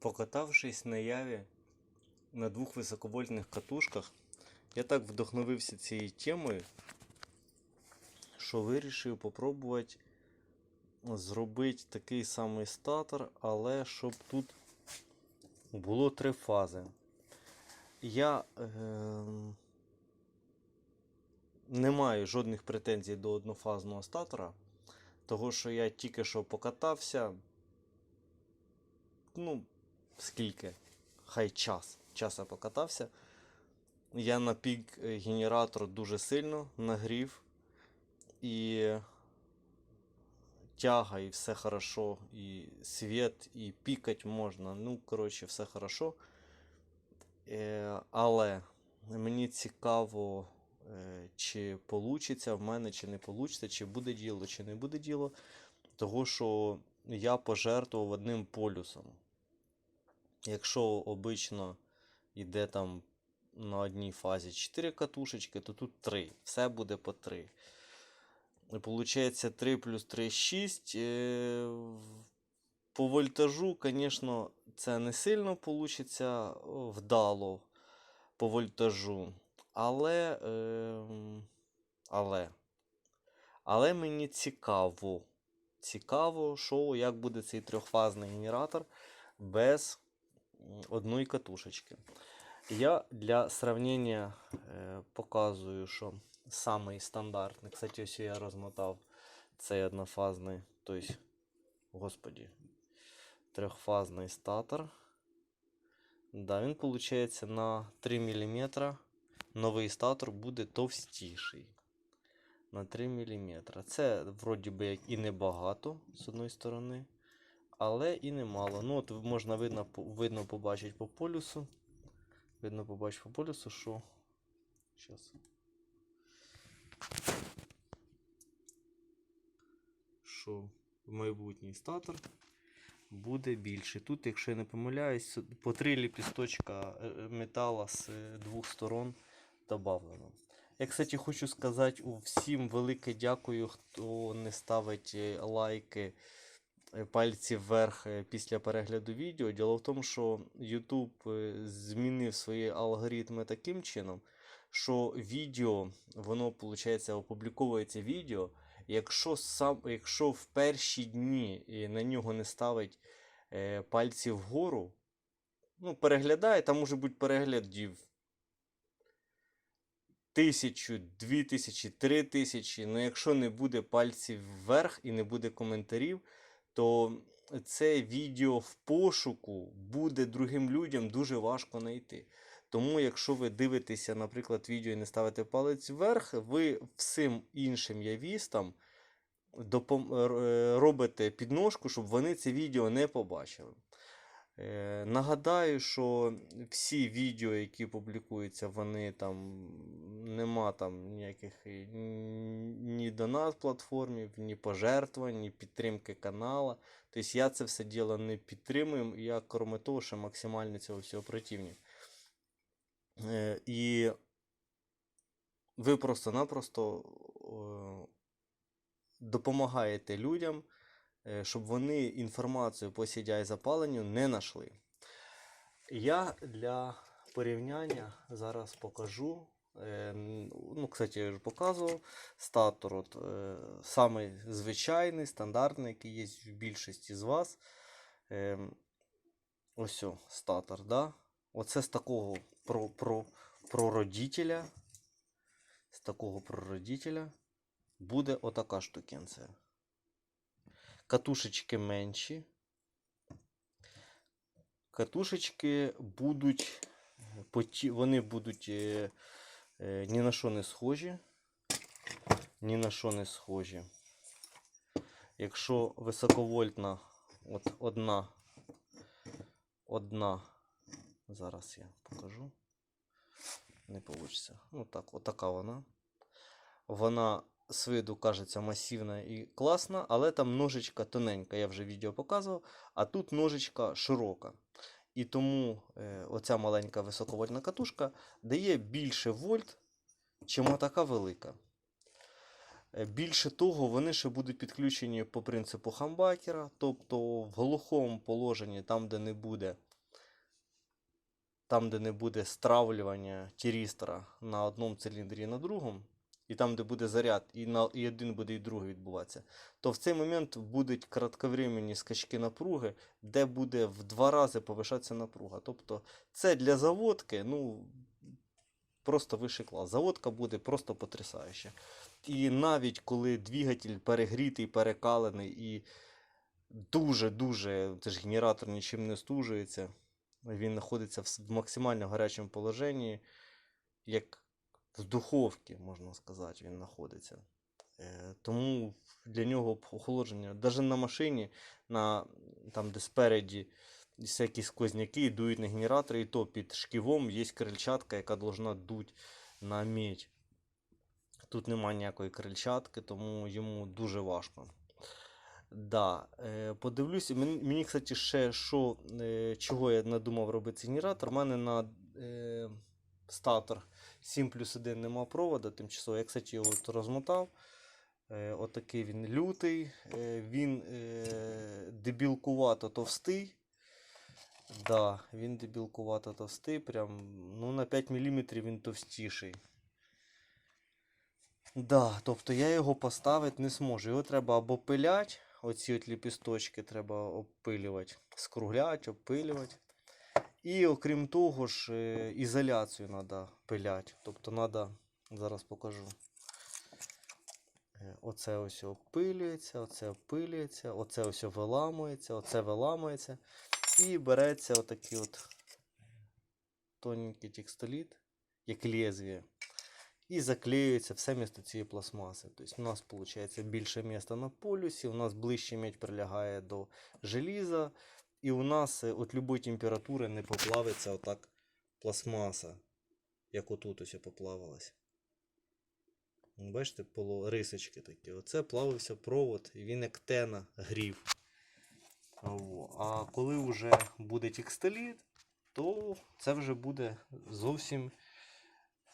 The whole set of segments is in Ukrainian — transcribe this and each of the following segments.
Покатавшись на яві на двох високовольтних катушках, я так вдохновився цією темою, що вирішив попробувати зробити такий самий статор, але щоб тут було три фази. Я е, не маю жодних претензій до однофазного статора, того що я тільки що покатався. Ну, скільки? Хай час. Час я покатався. Я напік е, генератор дуже сильно нагрів. І тяга, і все хорошо, і світ, і пікать можна. Ну, коротше, все хорошо. Е, але мені цікаво, е, чи вийде в мене, чи не вийде, чи буде діло, чи не буде діло. Того, що я пожертвував одним полюсом. Якщо обично йде там на одній фазі 4 катушечки, то тут 3. Все буде по 3. Получається 3 плюс 3 6. Е, По вольтажу, звісно, це не сильно вийде вдало по вольтажу. Але, е, але, але мені цікаво. Цікаво, що як буде цей трьохфазний генератор без одної катушечки. Я для сравнення е, показую, що самий стандартний. Кстати, ось я розмотав цей однофазний, тобто, господі, трьохфазний статор. Да, він виходить на 3 мм. Новий статор буде товстіший. На 3 мм. Це вроді би як і небагато з одної сторони, але і немало. Ну, от можна видно, видно побачити по полюсу. Видно побачити по полюсу, що. Щас. Що майбутній статор буде більший. Тут, якщо я не помиляюсь, по три ліпісточка е, е, метала з двох сторон добавлено. Я, кстати, хочу сказати всім велике дякую, хто не ставить лайки, пальці вверх е, після перегляду відео. Діло в тому, що YouTube е, змінив свої алгоритми таким чином, що відео, воно, виходить, опубліковується відео. Якщо сам, якщо в перші дні е, на нього не ставить е, пальці вгору, ну, переглядає, там може бути переглядів тисячу, дві тисячі, три тисячі. Ну, якщо не буде пальців вверх і не буде коментарів, то це відео в пошуку буде другим людям дуже важко знайти. Тому, якщо ви дивитеся, наприклад, відео і не ставите палець вверх, ви всім іншим явістам допом... е, робите підножку, щоб вони це відео не побачили. Е, Нагадаю, що всі відео, які публікуються, вони там нема там ніяких ні донат платформів, ні пожертвувань, ні підтримки канала. Тобто я це все діло не підтримую. Я, крім того, що максимально цього всього противник. Е, І ви просто-напросто е, допомагаєте людям, е, щоб вони інформацію по CDI запаленню не знайшли. Я для порівняння зараз покажу. Е, Ну, кстати, я вже показував статор, от, е, самий звичайний, стандартний, який є в більшості з вас. Ем, Ось о, статор, да? Оце з такого про, про, прородителя. З такого прородителя буде отака штукенція. Катушечки менші. Катушечки будуть, вони будуть е, е, ні на що не схожі. Ні на що не схожі. Якщо високовольтна, от одна, одна, зараз я покажу. Не вийде. Ну так, отака вона. Вона з виду кажеться масивна і класна, але там ножичка тоненька, я вже відео показував, а тут ножичка широка. І тому е, оця маленька високовольтна катушка дає більше вольт, чим отака велика. Е, Більше того, вони ще будуть підключені по принципу хамбакера, тобто в глухому положенні, там, де не буде, там, де не буде стравлювання тірістора на одному циліндрі і на другому, і там, де буде заряд, і, на, і один буде, і другий відбуватися, то в цей момент будуть кратковременні скачки напруги, де буде в два рази повишатися напруга. Тобто це для заводки, ну, просто вищий клас. Заводка буде просто потрясаюча. І навіть коли двигатель перегрітий, перекалений і дуже-дуже, це ж генератор нічим не стужується, він знаходиться в максимально гарячому положенні, як в духовці, можна сказати, він знаходиться. Е, Тому для нього охолодження, навіть на машині, на, там, де спереді всякі сквозняки дують на генератор, і то під шківом є крильчатка, яка должна дуть на медь. Тут немає ніякої крильчатки, тому йому дуже важко. Да, е, подивлюсь, мені, кстати, ще що, е, чого я надумав робити генератор. У мене на статор 7 плюс 1 нема провода тимчасово. Я, кстати, його от розмотав. Е, отакий він лютий. Е, він е, дебілкувато товстий. Да, він дебілкувато товстий. Прям, ну, на 5 мм він товстіший. Да, тобто я його поставити не зможу. Його треба або пиляти, оці от ліпісточки треба обпилювати, скругляти, обпилювати. І окрім того ж, е, ізоляцію треба пиляти. Тобто треба, зараз покажу. Е, Оце ось обпилюється, оце обпилюється, оце ось виламується, оце виламується. І береться отакий от тоненький текстоліт, як лезвие. І заклеюється все місто цієї пластмаси. Тобто у нас виходить більше міста на полюсі, у нас ближче медь прилягає до желіза, і у нас е, от любої температури не поплавиться отак пластмаса, як отут ось поплавилась. Бачите, поло рисочки такі. Оце плавився провод, і він як тена грів. А коли вже буде текстиліт, то це вже буде зовсім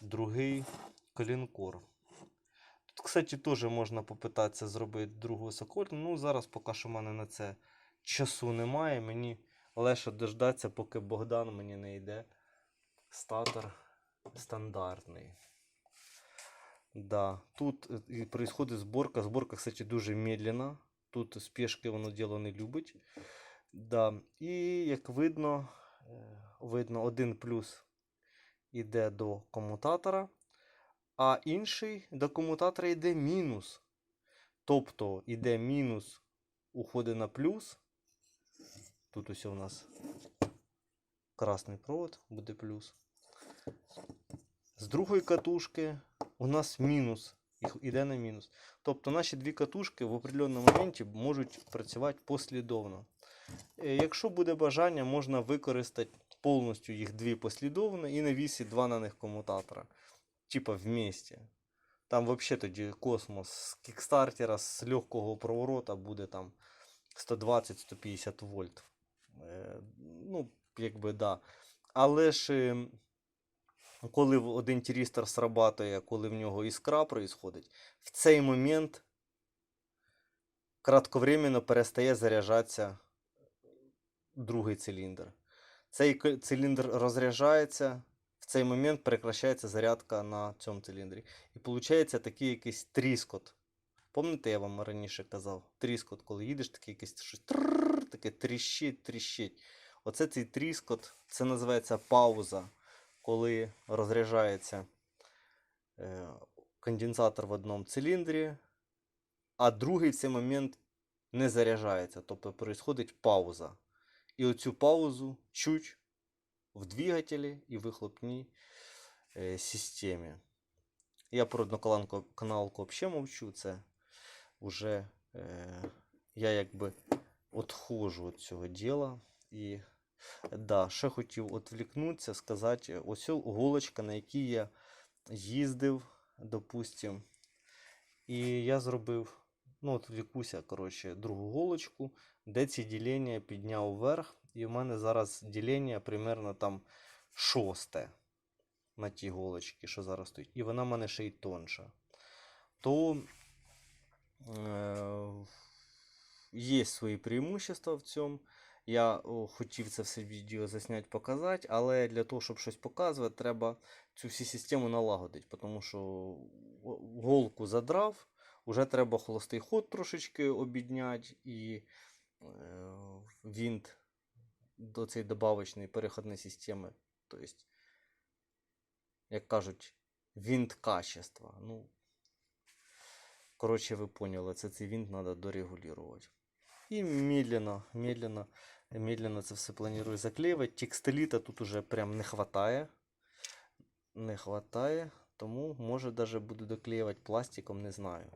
другий колінкор. Тут, кстати, теж можна попитатися зробити другу високольну. Ну, зараз поки що в мене на це часу немає. Мені легше дождатися, поки Богдан мені не йде. Статор стандартний. Да. Тут е, і происходить зборка. Зборка, кстати, дуже медленна. Тут спешки воно діло не любить. Да. І як видно, е, видно, один плюс йде до комутатора, а інший до комутатора йде мінус. Тобто йде мінус, уходить на плюс. Тут ось у нас красний провод, буде плюс. З другої катушки у нас мінус. Іде на мінус. Тобто наші дві катушки в определеному моменті можуть працювати послідовно. Е, Якщо буде бажання, можна використати повністю їх дві послідовно і навісити два на них комутатора. Типа вместе. Там взагалі тоді космос з кікстартера, з легкого проворота буде там 120-150 вольт. Е, ну, якби да. Але ж е, коли один тірістор срабатує, коли в нього іскра происходить, в цей момент кратковременно перестає заряджатися другий циліндр. Цей циліндр розряджається, в цей момент прекращається зарядка на цьому циліндрі. І виходить такий якийсь тріскот. Пам'ятаєте, я вам раніше казав? Тріскот, коли їдеш, такий якийсь щось таке тріщить, тріщить. Оце цей тріскот, це називається пауза, коли розряджається е, конденсатор в одному циліндрі, а другий в цей момент не заряджається. Тобто відбувається пауза. І оцю паузу чуть в двигателі і вихлопній е, системі. Я про одноканалку каналку взагалі мовчу. Це вже е, я якби відходжу від цього діла. І да, ще хотів відвлікнутися, сказати, ось голочка, на якій я їздив, допустим. І я зробив, ну, от коротше, другу голочку, де ці ділення підняв вверх. І в мене зараз ділення примерно там шосте на тій голочці, що зараз стоїть. І вона в мене ще й тонша. То Є свої преимущества в цьому. Я хотів це все відео засняти, показати, але для того, щоб щось показувати, треба цю всю систему налагодити, тому що голку задрав, вже треба холостий ход трошечки обідняти і е, винт до цієї добавочної переходної системи. Тобто, як кажуть, винт качества. Ну, коротше, ви поняли, це цей винт треба дорегулювати. І медленно, медленно, медленно це все планую заклеювати. Текстиліта тут уже прям не хватає. Не хватає, тому може даже буду доклеювати пластиком, не знаю.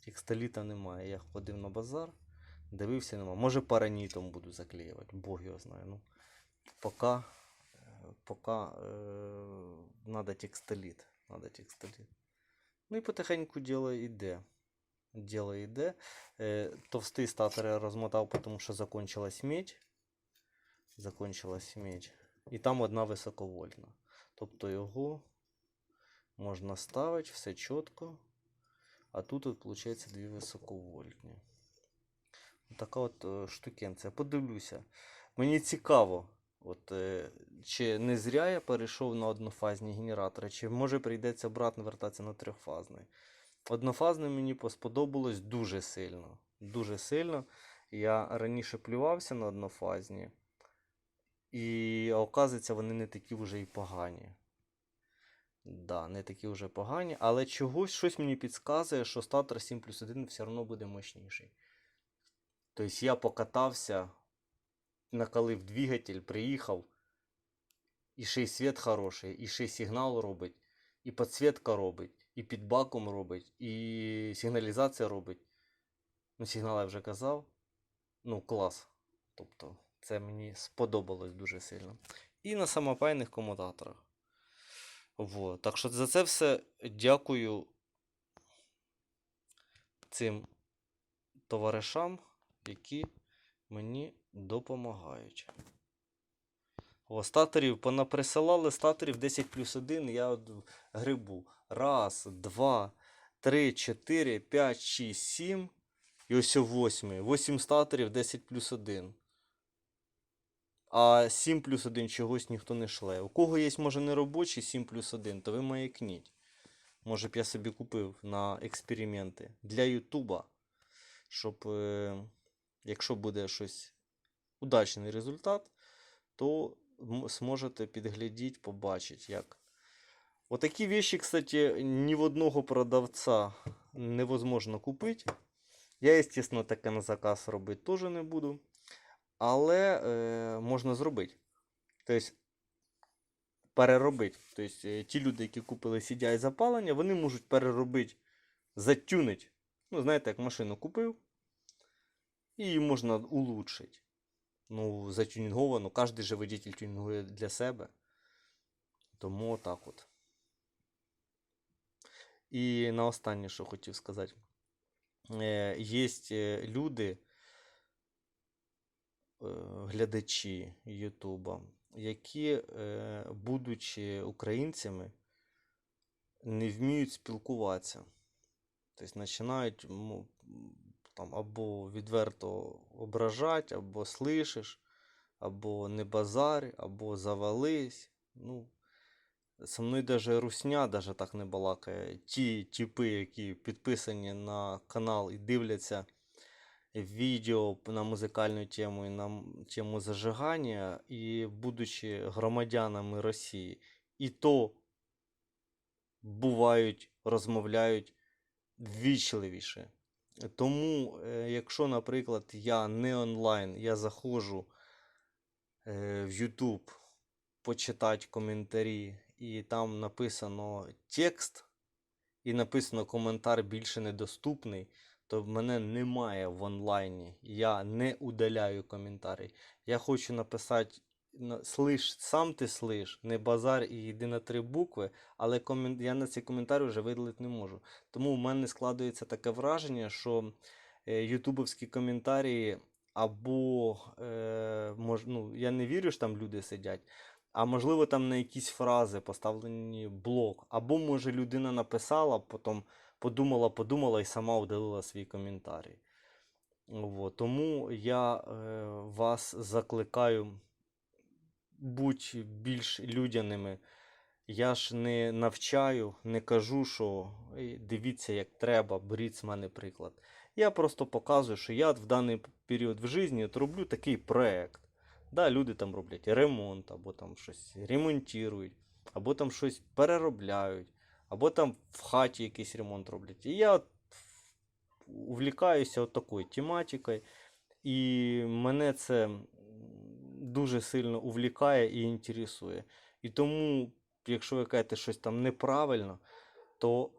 Текстиліта немає. Я ходив на базар, дивився, немає. Може паранітом буду заклеювати, Бог його знає. Ну, поки, е, поки е, надо текстиліт. Надо текстиліт. Ну і потихеньку діло йде. Діло йде. Е, товстий статор я розмотав, тому що закончилась медь. Закончилась медь. І там одна високовольтна. Тобто його можна ставити, все чітко. А тут, от, виходить, дві високовольтні. Така от е, штукенція. Подивлюся. Мені цікаво, от, е, чи не зря я перейшов на однофазні генератори, чи може прийдеться обратно вертатися на трьохфазний. Однофазне мені сподобалось дуже сильно. Дуже сильно. Я раніше плювався на однофазні. І оказується, вони не такі вже і погані. Да, не такі вже погані, але чогось щось мені підказує, що статор 7 плюс 1 все одно буде мощніший. Тобто я покатався, накалив двигатель, приїхав, і ще й світ хороший, і ще й сигнал робить, і підсвітка робить, і під баком робить, і сигналізація робить. Ну, сигнал я вже казав. Ну, клас. Тобто, це мені сподобалось дуже сильно. І на самопайних комутаторах. Вот. Так що за це все дякую цим товаришам, які мені допомагають. О, статорів понаприсилали статорів 10 плюс 1. Я грибу. Раз, два, три, чотири, п'ять, шість, сім. І ось восьмий. 8 статорів 10 плюс 1. А 7 плюс 1 чогось ніхто не шле. У кого є, може, не робочий 7 плюс 1, то ви маякніть. Може б я собі купив на експерименти для Ютуба. Щоб, е, якщо буде щось удачний результат, то зможете підглядіти, побачити, як. Отакі вещи, кстати, ні в одного продавця невозможно купити. Я, звісно, таке на заказ робити теж не буду. Але е, можна зробити. Тобто, переробити. Тобто, е, ті люди, які купили CDI запалення, вони можуть переробити, затюнити. Ну, знаєте, як машину купив, і її можна улучшити. Ну, затюнінговано, кожен же водитель тюнінгує для себе. Тому отак от. І на останнє, що хотів сказати. Є люди, е, глядачі Ютуба, які, будучи українцями, не вміють спілкуватися. Тобто починають там, або відверто ображати, або слышиш, або не базарь, або завались. Ну, со мною даже русня даже так не балакає. Ті типи, які підписані на канал і дивляться відео на музикальну тему і на тему зажигання, і будучи громадянами Росії, і то бувають, розмовляють ввічливіше. Тому, е, якщо, наприклад, я не онлайн, я заходжу е, в YouTube почитати коментарі, і там написано текст, і написано коментар більше недоступний, то в мене немає в онлайні. Я не удаляю коментарі. Я хочу написати на- слиш, сам ти слиш, не базар і йди на три букви, але комен... я на цей коментар вже видалити не можу. Тому в мене складується таке враження, що е, ютубовські коментарі або е, мож... ну, я не вірю, що там люди сидять, а можливо там на якісь фрази поставлені блок. Або може людина написала, потім подумала, подумала і сама удалила свій коментарій. От. Тому я е, вас закликаю будь більш людяними. Я ж не навчаю, не кажу, що дивіться, як треба, беріть з мене приклад. Я просто показую, що я в даний період в житті роблю такий проект. Да, люди там роблять ремонт, або там щось ремонтують, або там щось переробляють, або там в хаті якийсь ремонт роблять. І я увлікаюся от такою тематикою, і мене це дуже сильно увлікає і інтересує. І тому, якщо ви кажете щось там неправильно, то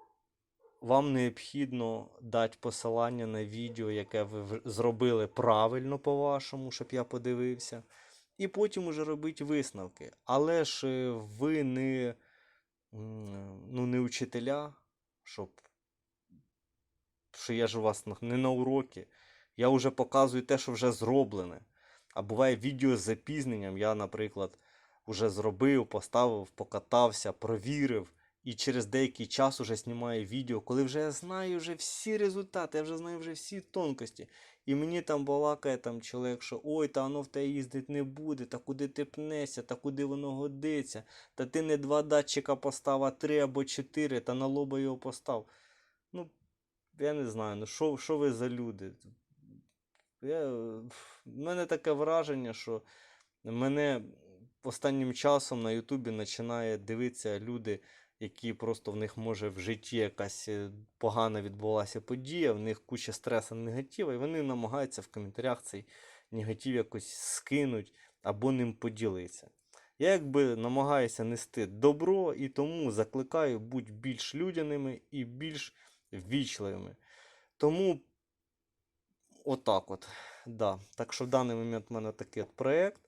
вам необхідно дати посилання на відео, яке ви зробили правильно по-вашому, щоб я подивився. І потім уже робити висновки. Але ж е, ви не, ну, не учителя, щоб що я ж у вас не на уроки. Я вже показую те, що вже зроблене. А буває відео з запізненням. Я, наприклад, вже зробив, поставив, покатався, провірив. І через деякий час уже знімаю відео, коли вже я знаю вже всі результати, я вже знаю вже всі тонкості. І мені там балакає там чоловік, що ой, та воно в тебе їздить не буде, та куди ти пнешся, та куди воно годиться, та ти не два датчика постав, а три або чотири, та на лоба його постав. Ну, я не знаю, ну що, що ви за люди? Я, в мене таке враження, що мене останнім часом на Ютубі починає дивитися люди, які просто в них може в житті якась е, погана відбулася подія, в них куча стресу, негативу, і вони намагаються в коментарях цей негатив якось скинуть або ним поділитися. Я якби намагаюся нести добро і тому закликаю бути більш людяними і більш ввічливими. Тому отак от. Да. Так що в даний момент в мене такий от проєкт.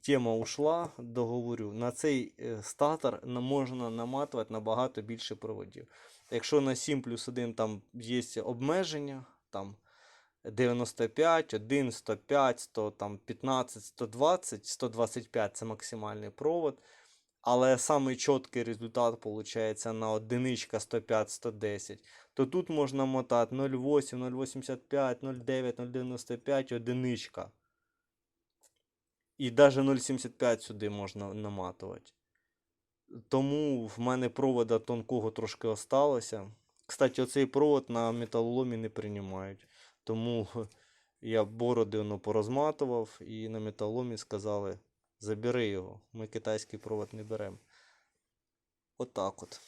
Тема ушла, договорю. На цей е, статор можна наматувати набагато більше проводів. Якщо на 7 плюс 1 там є обмеження, там 95, 1, 105, 100, там 15, 120, 125 це максимальний провод. Але самий чіткий результат виходить на одиничка 105, 110. То тут можна мотати 0,8, 0,85, 0,9, 0,95, одиничка. І навіть 0,75 сюди можна наматувати. Тому в мене провода тонкого трошки осталося. Кстати, оцей провод на металоломі не приймають. Тому я бороди воно порозматував і на металоломі сказали: забери його, ми китайський провод не беремо. Отак от.